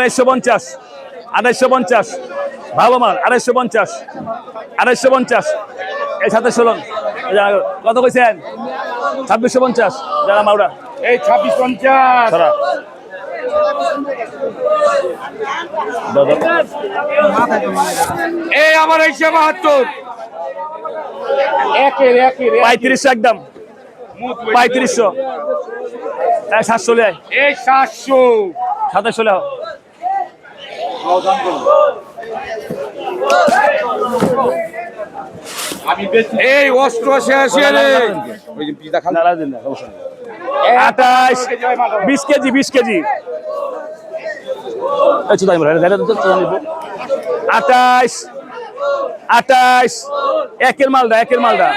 আড়াইশো পঞ্চাশ আড়াইশো পঞ্চাশ। ভালো মাল আড়াইশো পঞ্চাশ আড়াইশো পঞ্চাশ। এই সাথে ষোলন কত কইছেন? ছাব্বিশশো পঞ্চাশ। যারা মাউরা এই ছাব্বিশ পঞ্চাশ। এই আমার এইশো বাহাত্তর। পঁয়ত্রিশশো একদম। পঁয়ত্রিশশো। সাতশো লে এই সাতশো। সাতাশশো লে এই অষ্টআশি আশি রে ওই যে পিতা খাল আঠাশ, বিশ কেজি বিশ কেজি। একের মালটা একের মালটা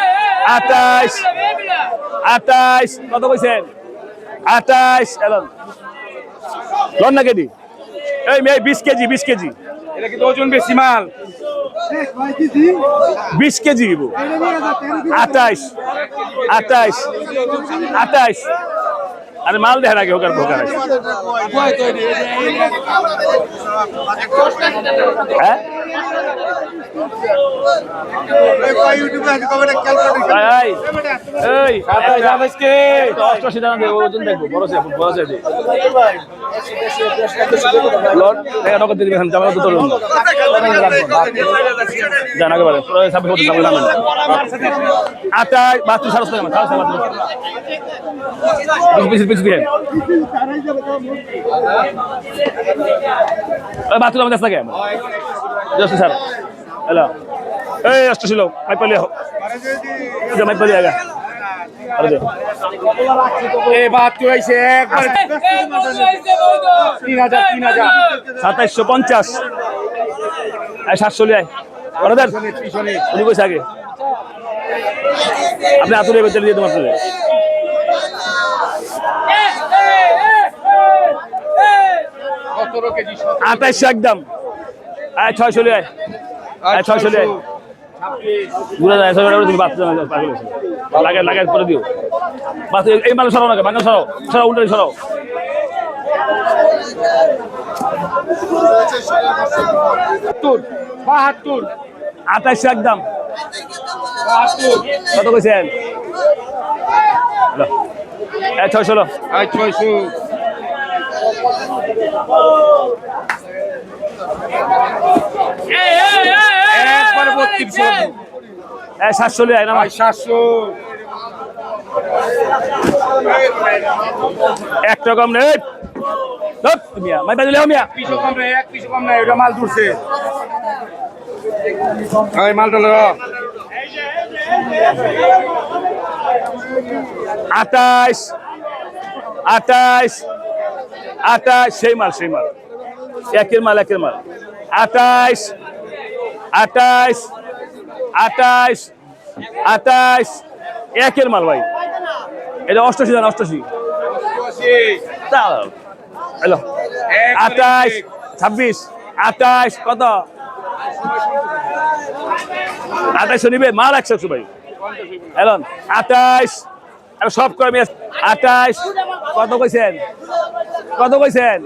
আঠাশ আঠাশ, কত কইছেন? আঠাশ লন না কেজি। এই মেয়ে বিশ কেজি বিশ কেজি। এটা কিন্তু ওজন বেশি মাল। বিশ কেজি দিব। আঠাইশ আঠাইশ আঠাইশ। আরে মাল দেখেন আগে হোকার ভোকার হ্যাঁ? আটাই বাহাত্তর সাড়ে বিশ বিশ দিয়ে বাহাত্তর আমাদের থাকে জস্ট স্যার হ্যালো এই অষ্ট ছিল মাই পালি হোক মাই পালি আগা সাতাইশশো পঞ্চাশ সাতশো উনি কইছে আগে আপনি আতুরে বেতন দিয়ে তোমার আঠাইশশো একদম আয় ছয়শো লিয়ায় আয় ছয়শো লিয়ায় ঘুরে যায় ছয়শো তুমি বাচ্চা লাগাই লাগাই করে দিও। বাস এই মাল সরাও না বাঙাল সরাও সরাও উল্টো সরাও। বাহাত্তর বাহাত্তর। একদম। কত কইছেন? ছয়শো। বত্রিশশো এই সাতশো লিয়ায় না সাতশো। একটা কম নেই মিয়া মাই বাজলে মিয়া। পিছু কম নাই এক পিছু কম নাই ওটা মাল দূরছে এই মালটা লো আঠাইশ আঠাইশ আঠাইশ সেই মাল সেই মাল। একের মাল একের মাল। আঠাইশ আঠাইশ আঠাইশ আঠাইশ একের মাল ভাই। এটা অষ্টশি জান অষ্টশি হ্যালো। আঠাইশ ছাব্বিশ আঠাইশ কত? আঠাইশশো নিবে মাল একশো একশো ভাই। আঠাইশ আর সব কর্মী আছে। আঠাইশ কত কইছেন? কত কইছেন?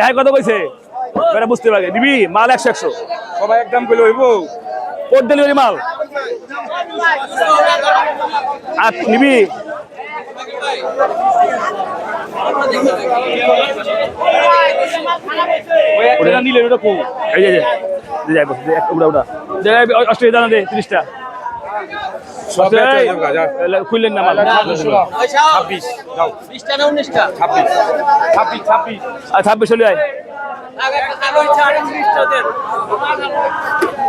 হ্যাঁ কত কইছে? বুঝতে পারবে দিবি মাল একশো একশো। সবাই একদম করে হইব। কোড ডেলিভারি মাল। আর নিবি? একটা নিলে ওটা কো এই যে এই যে, এই যে, এই যে, একটা উড়া উড়া। যে, এই অস্ট্রেলিয়া জানা দে তিরিশটা। খুললেন না মাল। ছাব্বিশ ছাব্বিশ ছাব্বিশ চলে আয়।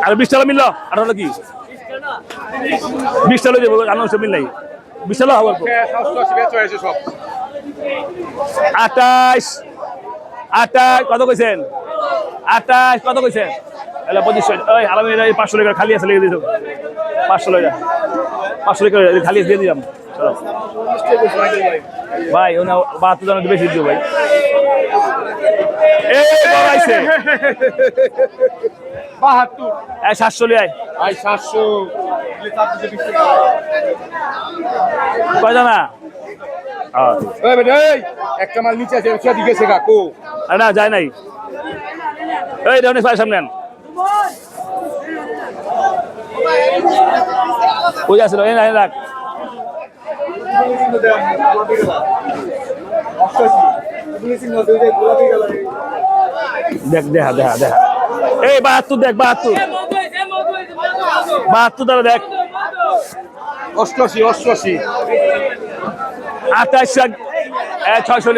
আরও আটত্রিশটা দেন আর আঠারো কি? বিশ টাকা যাব মিল নাই। বিশ টাকা সব আঠাইশ আঠাইশ কত কইছেন? আঠাইশ কত কইছেন? এলা পঁচিশশো ওই এই পাঁচশো টাকা খালি আছে লিখে দিত পাঁচশো টাকা। পাঁচশো টাকা খালি দিয়ে দিলাম। ভাই ওনা বাহাত্তর জন বেশি ভাই এই বড় আইছে বাহাত্তর এই সাতশো লিয়ায় সাতশো। কয় জানা? এই বেটা, এই, একটা মাল নিচে আছে সেদিকে শেখা কো। না যায় নাই। এই রনিস ভাই সামনে। ওই আসলো এই না রাখ। দেখ দেখা দেখা দেখা। এই বাহাত্তর দেখ বাহাত্তর। বাহাত্তর দ্বারা দেখ। অষ্টআশি অষ্টআশি। আঠাশ ছয়শো